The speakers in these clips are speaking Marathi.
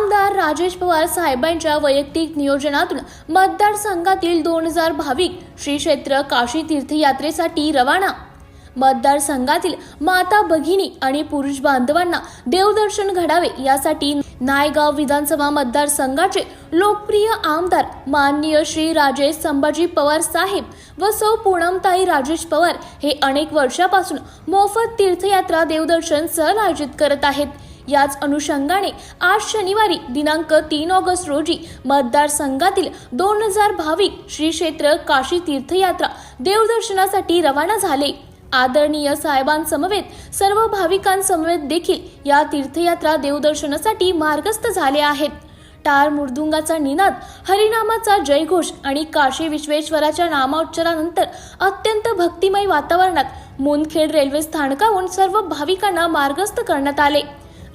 आमदार राजेश पवार साहेबांच्या वैयक्तिक नियोजनातून मतदारसंघातील दोन हजार भाविक श्री क्षेत्र काशी तीर्थयात्रेसाठी रवाना. मतदारसंघातील माता भगिनी आणि पुरुष बांधवांना देवदर्शन घडावे यासाठी नायगाव विधानसभा मतदारसंघाचे लोकप्रिय आमदार माननीय श्री राजेश संभाजी पवार साहेब व सौ पूनमताई राजेश पवार हे अनेक वर्षापासून मोफत तीर्थयात्रा देवदर्शन सहल आयोजित करत आहेत. याच अनुषंगाने आज शनिवारी दिनांक तीन ऑगस्ट रोजी मतदारसंघातील दोन हजार भाविक श्री क्षेत्र काशी तीर्थयात्रा देवदर्शनासाठी रवाना झाले. आदरणीय साहेबांसमवेत सर्व भाविकांसमवेत देखील या तीर्थयात्रा देवदर्शनासाठी मार्गस्थ झाले आहेत. टाळ मृदुंगाचा निनाद हरिनामाचा जयघोष आणि काशी विश्वेश्वराच्या नामोच्चारानंतर अत्यंत भक्तिमय वातावरणात मुनखेड रेल्वे स्थानकाहून सर्व भाविकांना मार्गस्थ करण्यात आले.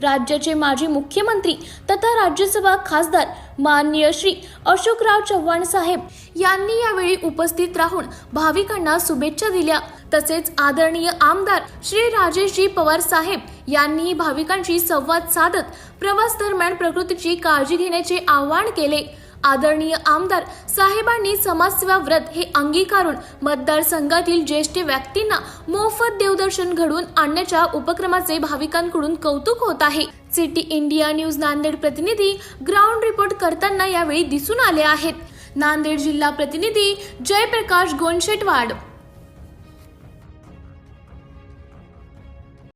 राज्याचे माजी मुख्यमंत्री तथा राज्यसभा खासदार माननीय श्री अशोकराव चव्हाण साहेब यांनी यावेळी उपस्थित राहून भाविकांना शुभेच्छा दिल्या. तसेच आदरणीय आमदार श्री राजेशजी पवार साहेब यांनी भाविकांशी संवाद साधत प्रवास दरम्यान प्रकृतीची काळजी घेण्याचे आवाहन केले. आदरणीय आमदार साहेबांनी समाजसेवा व्रत हे अंगीकारून मतदारसंघातील ज्येष्ठ व्यक्तींना मोफत देवदर्शन घडवून आणण्याच्या उपक्रमाचे भाविकांकडून कौतुक होत आहे. सिटी इंडिया न्यूज नांदेड प्रतिनिधी ग्राउंड रिपोर्ट करताना यावेळी दिसून आले आहेत. नांदेड जिल्हा प्रतिनिधी जयप्रकाश गोंडशेटवाड.